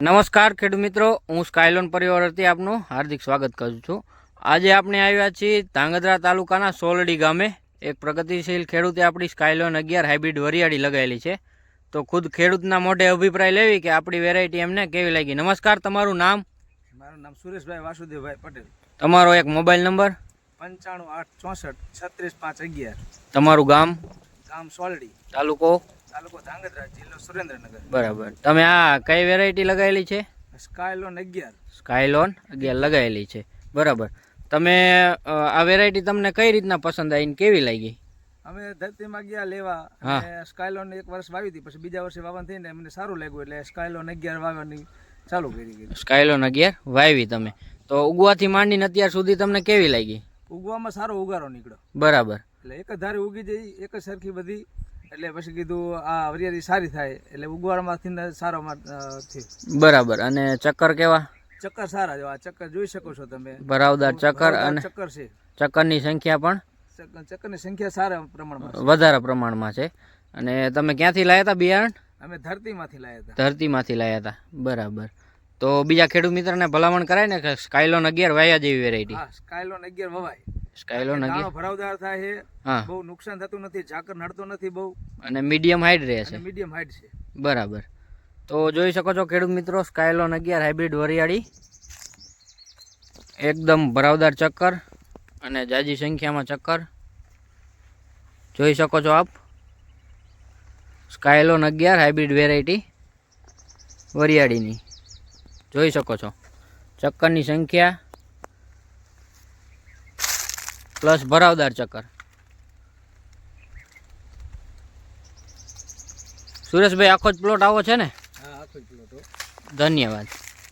નમસ્કાર ખેડૂત મિત્રો હું સ્કાયલોન પરિવારથી આપનું હાર્દિક સ્વાગત કરું છું. આજે આપણે આવ્યા છીએ ધાંગધ્રા તાલુકાના સોલડી ગામે. એક પ્રગતિશીલ ખેડૂતે આપણી સ્કાયલોન અગિયાર હાઇબ્રિડ વરિયાળી લગાવેલી છે. તો ખુદ ખેડૂતના મોઢે અભિપ્રાય લેવી કે આપણી વેરાયટી એમને કેવી લાગી? નમસ્કાર તમારું નામ? મારું નામ સુરેશભાઈ વાસુદેવભાઈ પટેલ. તમારો એક મોબાઈલ નંબર? પંચાણું આઠ ચોસઠ છત્રીસ પાંચ અગિયાર. તમારું ગામ? ગામ સોલડી. તાલુકો? તાલુકો ધાંગધ્રા જિલ્લો સુરેન્દ્રનગર. બરાબર. તમે આ કઈ વેરાયટી લગાવેલી છે? સ્કાયલોન અગિયાર. સ્કાયલોન અગિયાર લગાવેલી છે. બરાબર. તમે આ વેરાયટી તમને કઈ રીતના પસંદ આવી ને કેવી લાગી? અમે ધરતીમાં ગયા લેવા. અને સ્કાયલોન એક વર્ષ વાવી હતી પછી બીજા વર્ષે વાવન થઈને અમને સારું લાગ્યું એટલે સ્કાયલોન અગિયાર વાવવાની ચાલુ કરી દીધી. સ્કાયલોન અગિયાર વાવી તમે. તો ઉગવાથી માંડીને અત્યાર સુધી તમને કેવી લાગી? ઉગવામાં સારો ઉગારો નીકળ્યો. બરાબર. એટલે એક જ ધારે ઉગી જઈ એક જ સરખી બધી એટલે પછી કીધું આ વરિયાળી સારી થાય. એટલે ઉગવાડમાંથી સારો થયું બરાબર. અને ચક્કર કેવા? ચક્કર સારા જેવા આ ચક્કર જોઈ શકો છો તમે. ભરાવદાર ચક્કર અને ચક્કર છે. ચક્કરની સંખ્યા પણ ચક્કર- ચક્કરની સંખ્યા સારા પ્રમાણમાં વધારે પ્રમાણમાં છે. અને તમે ક્યાંથી લાવ્યા હતા બિયારણ? અમે ધરતીમાંથી લાવ્યા હતા. ધરતીમાંથી લાવ્યા હતા. બરાબર. તો બીજા ખેડૂત મિત્રને ભલામણ કરાય ને કે સ્કાયલોન અગિયાર વાયા જેવી વેરાયટી સ્કાયલોન અગિયાર વવાય. સ્કાયલોન દાણો અગિયાર ભરાવદાર થાય છે. હા. બહુ નુકસાન થતું નથી ઝાકર નડતો નથી બહુ. અને મીડિયમ હાઈટ રહે છે. મીડિયમ હાઈટ છે. બરાબર. તો જોઈ શકો છો ખેડૂત મિત્રો સ્કાયલોન અગિયાર હાઇબ્રિડ વરિયાળી. એકદમ ભરાવદાર ચક્કર અને જાજી સંખ્યામાં ચક્કર. જોઈ શકો છો આપ. સ્કાયલોન અગિયાર હાઇબ્રિડ વેરાયટી વરિયાળીની. જોઈ શકો છો. ચક્કરની સંખ્યા પ્લસ ભરાવદાર ચક્કર. સુરેશભાઈ આખો જ પ્લોટ આવો છે ને. ધન્યવાદ.